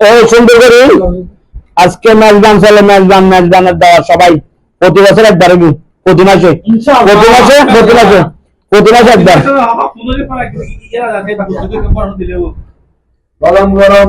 এই সুন্দর করি। আজকে ম্যাচ গান চলে ম্যাচ গান ম্যাচ গানের দেওয়া সবাই প্রতি বছর একবার কি? প্রতি মাসে? প্রতি মাসে? প্রতি মাসে? প্রতি মাসে একবার? গরম গরম।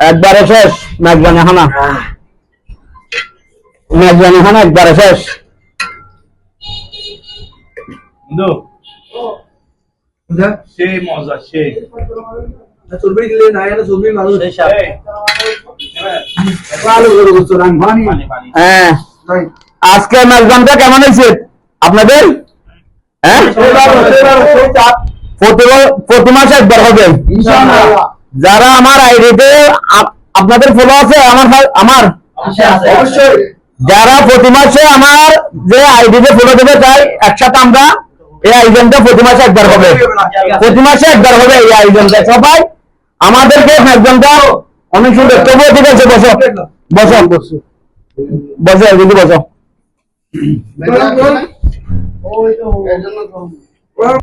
একবারে শেষ ম্যাচ হানা। হানা একবারে শেষ। মজা চর্বি দিলে না চর্বি হ্যাঁ আজকে ম্যাচ গানটা কেমন হয়েছে? আপনাদের? হ্যাঁ? প্রতি মাসে একবার হবে। যারা আমার আইডিতে আপনাদের ফলো আছে আমার আমার? যারা প্রতি মাসে আমার যে আইডিতে ফলো দেবে তাই একসাথে আমরা এই আয়োজনটা প্রতি মাসে একবার হবে। প্রতি মাসে একবার হবে এই আয়োজনটা। সবাই আমাদেরকে একজনটা অনেক সুন্দর। তবুও ঠিক আছে বসো। বসো। বসো বসো। কিন্তু বসো গরম